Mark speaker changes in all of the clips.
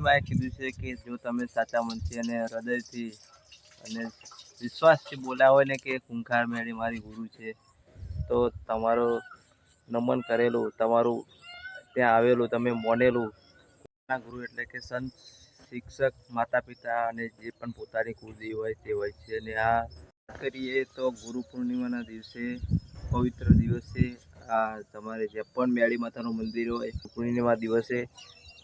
Speaker 1: એમાં કીધું છે કે જો તમે સાચા મનથી અને હૃદયથી અને વિશ્વાસથી હોય ને કે કુંખાર મેળી મારી ગુરુ છે, તો તમારો નમન કરેલું, તમારું ત્યાં આવેલું, તમે મોનેલું. ગુરુ એટલે કે સંત, શિક્ષક માતા પિતા અને જે પણ પોતાની કુળદેવી હોય તે હોય છે. અને આ કરીએ તો ગુરુ પૂર્ણિમાના દિવસે, પવિત્ર દિવસે, આ તમારે જે પણ મેળી માતાનું મંદિર હોય પૂર્ણિમા દિવસે,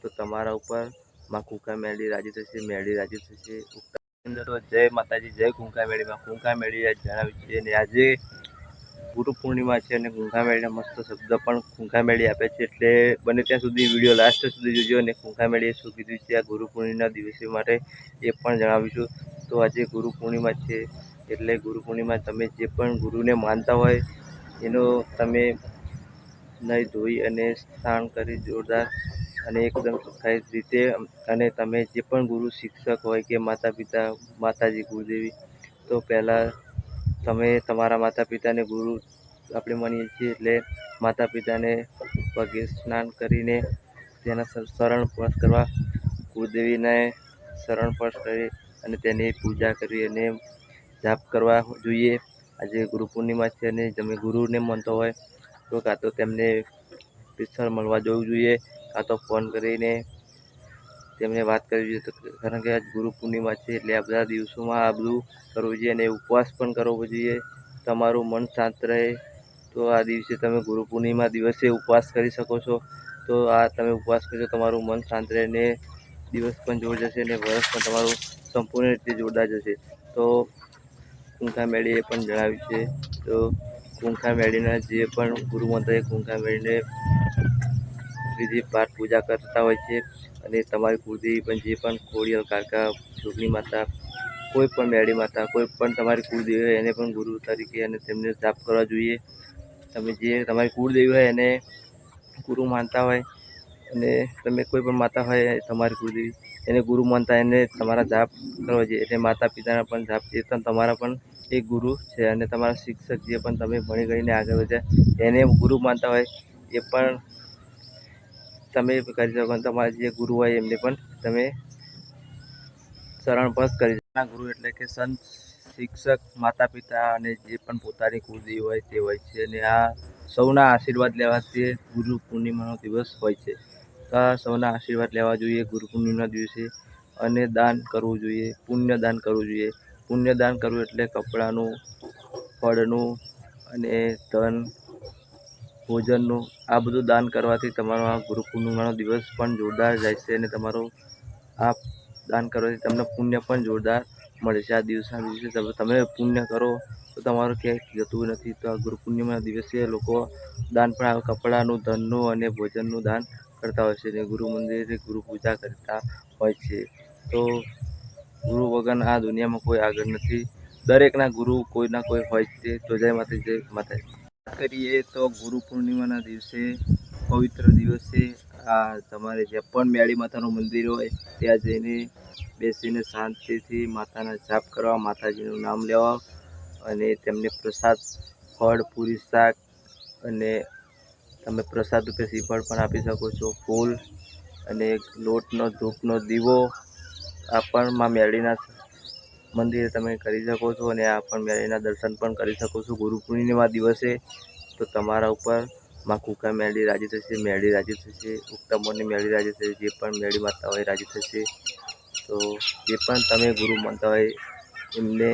Speaker 1: તો તમારા ઉપર માં કુંકા મેળી રાજી થશે મેળી રાજી થશે. અંદર જય માતાજી, જય કુંકા મેળીમાં કુંકા મેળી આજ જણાવ્યું છે. અને આજે ગુરુ પૂર્ણિમા છે અને કુંકા મેળીના મસ્ત શબ્દ પણ કુંકા મેળી આપે છે. એટલે બને ત્યાં સુધી વીડિયો લાસ્ટ સુધી જોજો અને કુંકા મેળીએ શું કીધું છે આ ગુરુ પૂર્ણિમાના દિવસે માટે એ પણ જણાવીશું. તો આજે ગુરુ પૂર્ણિમા છે એટલે ગુરુ પૂર્ણિમા તમે જે પણ ગુરુને માનતા હોય એનો તમે નહીં ધોઈ અને સ્નાન કરી જોરદાર અને એકદમ ચોખ્ખાઈ રીતે અને તમે જે પણ ગુરુ શિક્ષક હોય કે માતા પિતા માતાજી, ગુરુદેવી, તો પહેલાં તમે તમારા માતા પિતાને ગુરુ આપણે માનીએ છીએ એટલે માતા પિતાને પગે સ્નાન કરીને તેના શરણ સ્પર્શ કરવા, ગુરુદેવીને શરણ સ્પર્શ કરી અને તેની પૂજા કરી અને જાપ કરવા જોઈએ. આજે ગુરુ પૂર્ણિમા છે અને તમે ગુરુને માનતો હોય તો કાં તો તેમને પિક્ચર મળવા જવું જોઈએ. કાં તો ફોન કરીને તેમને વાત કરવી જોઈએ કારણ કે આજ ગુરુ પૂર્ણિમા છે એટલે આ બધા દિવસોમાં આ બધું કરવું જોઈએ અને ઉપવાસ પણ કરવો જોઈએ. તમારું મન શાંત રહે. તો આ દિવસે તમે ગુરુ પૂર્ણિમા દિવસે ઉપવાસ કરી શકો છો. તો આ તમે ઉપવાસ કરજો, તમારું મન શાંત રહે ને દિવસ પણ જોર જશે અને વર્ષ પણ તમારું સંપૂર્ણ રીતે જોરદાર જશે. તો કુંખા મેળીએ પણ જણાવ્યું છે. તો કુંખા મેળીના જે પણ ગુરુ મંત્ર કુંખા મેળીને વિધિ પાઠ પૂજા કરતા હોય છે અને તમારી કુળદેવી પણ જે પણ ખોડિયલ કાકા જોગણી માતા, કોઈ પણ મેળી માતા, કોઈ પણ તમારી કુળદેવી હોય એને પણ ગુરુ તરીકે અને તેમને જાપ કરવા જોઈએ. તમે જે તમારી કુળદેવી હોય એને ગુરુ માનતા હોય અને તમે કોઈ પણ માતા હોય તમારી કુળદેવી, એને ગુરુ માનતા એને તમારા જાપ કરવા જોઈએ. એટલે માતા પિતાના પણ જાપ એ પણ તમારા પણ એક ગુરુ છે અને તમારા શિક્ષક જે પણ તમે ભણી ગઈને આગળ વધ્યા, એને ગુરુ માનતા હોય એ પણ તમે કરી શકો તમારા જે ગુરુ હોય એમને પણ તમે શરણ પણ કરી શકો. ગુરુ એટલે કે સંત, શિક્ષક માતા પિતા અને જે પણ પોતાની કુળદેવી હોય તે હોય છે અને આ સૌના આશીર્વાદ લેવાથી ગુરુ પૂર્ણિમાનો દિવસ હોય છે. તો આ સૌના આશીર્વાદ લેવા જોઈએ ગુરુ પૂર્ણિમાના દિવસે અને દાન કરવું જોઈએ, પુણ્ય દાન કરવું જોઈએ. પુણ્ય દાન કરવું એટલે કપડાનું, ફળનું અને ધન ભોજનનું, આ બધું દાન કરવાથી તમારો આ ગુરુ પૂર્ણિમાનો દિવસ પણ જોરદાર જાય છે અને તમારો આ દાન કરવાથી તમને પુણ્ય પણ જોરદાર મળે છે. આ દિવસના દિવસે તમે પુણ્ય કરો તો તમારું ક્યાંય જતું નથી. તો આ ગુરુ પૂર્ણિમાના દિવસે લોકો દાન પણ કપડાનું, ધનનું અને ભોજનનું દાન કરતા હોય છે અને ગુરુ મંદિરે ગુરુ પૂજા કરતા હોય છે. તો ગુરુ વગર આ દુનિયામાં કોઈ આગળ નથી. દરેકના ગુરુ કોઈના કોઈ હોય છે તો જય માતાજી, જય માતા વાત કરીએ તો ગુરુ પૂર્ણિમાના દિવસે, પવિત્ર દિવસે, આ તમારે જે પણ મેળી માતાનું મંદિર હોય, ત્યાં જઈને બેસીને શાંતિથી માતાના જાપ કરવા, માતાજીનું નામ લેવા અને તેમને પ્રસાદ, ફળ, પૂરી, શાક અને તમે પ્રસાદ રૂપે શ્રીફળ પણ આપી શકો છો, ફૂલ અને લોટનો, ધૂપનો દીવો આ પણ માં મેળીના મંદિરે તમે કરી શકો છો અને આ પણ મેળીના દર્શન પણ કરી શકો છો. ગુરુ પૂર્ણિમા દિવસે તો તમારા ઉપરમાં કુકા મેળી રાજી થશે, મેળી રાજી થશે ઉક્તમોની મેળી રાજી થશે, જે પણ મેળી માતા હોય રાજી થશે, તો જે પણ તમે ગુરુ માનતા હોય એમને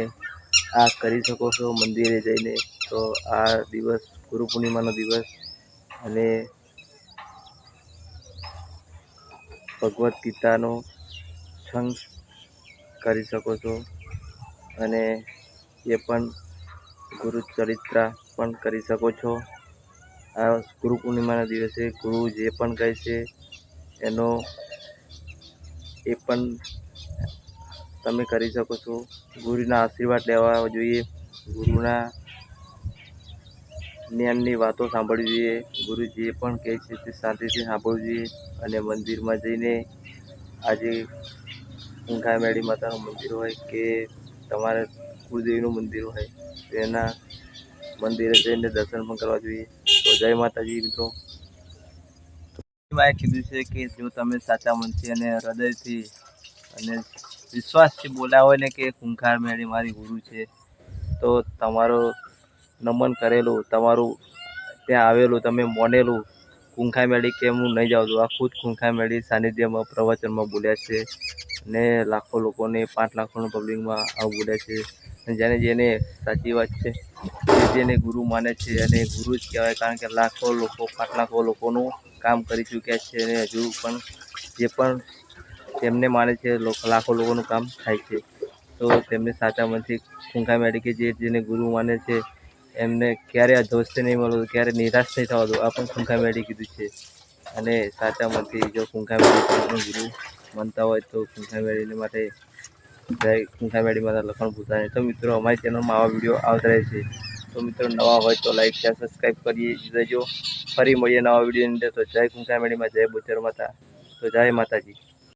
Speaker 1: આ કરી શકો છો મંદિરે જઈને, તો આ દિવસ ગુરુ પૂર્ણિમાનો દિવસ અને ભગવદ્ ગીતાનો છંગ કરી શકો છો. અને એ પણ ગુરુ ચરિત્ર પણ કરી શકો છો. આ ગુરુ પૂર્ણિમાના દિવસે ગુરુ જે પણ કહે છે, એનો એ પણ તમે કરી શકો છો. ગુરુના આશીર્વાદ લેવા જોઈએ, ગુરુના જ્ઞાનની વાતો સાંભળવી જોઈએ. ગુરુ જે પણ કહે છે તે શાંતિથી સાંભળવું જોઈએ અને મંદિરમાં જઈને આજે ઊંઘા મેળી માતાનું મંદિર હોય કે તમારા કુળદેવીનું મંદિર હોય તેના મંદિરે જઈને દર્શન પણ કરવા જોઈએ. તો જય માતાજી, મિત્રો. એમાં કીધું છે કે જો તમે સાચા મનથી અને હૃદયથી અને વિશ્વાસથી હોય ને કે ખૂંખાર મેળી મારી ગુરુ છે, તો તમારો નમન કરેલું, તમારું ત્યાં આવેલું, તમે મોનેલું ખૂંખાર મેળી કે હું નહીં જાઉં છું આ ખુદ ખૂંખાઈ મેળી સાનિધ્યમાં, પ્રવચનમાં બોલ્યા છે અને લાખો લોકોને પાંચ લાખોનો પબ્લિકમાં આવું બોલ્યા છે. જેને જેને સાચી વાત છે, જેને ગુરુ માને છે અને ગુરુ જ કહેવાય, કારણ કે લાખો લોકો, પાંચ લાખો લોકોનું કામ કરી ચૂક્યા છે અને હજુ પણ જે પણ તેમને માને છે લાખો લોકોનું કામ થાય છે. તો તેમને સાચા મનથી ખૂંખા મેળી કે જે જેને ગુરુ માને છે એમને ક્યારે આ અધવસ્થી નહીં મળવું ક્યારે નિરાશ નહીં થવા દો આ પણ ખૂંખા મેળી કીધું છે. અને સાચા મનથી જો ખૂંખા મેળી ગુરુ માનતા હોય તો ખૂંખા મેળીને માટે જય ખૂંખા મેળી માતા લખણ ભૂતાને તો મિત્રો, અમારી ચેનલમાં આવા વીડિયો આવતા રહે છે. તો મિત્રો, નવા હોય તો લાઈક શેર સબસ્ક્રાઈબ કરી દેજો. ફરી મળીએ નવા વિડીયોની અંદર. તો જય ખૂંખા મેળીમાં જય બુચર માતા. તો જય માતાજી.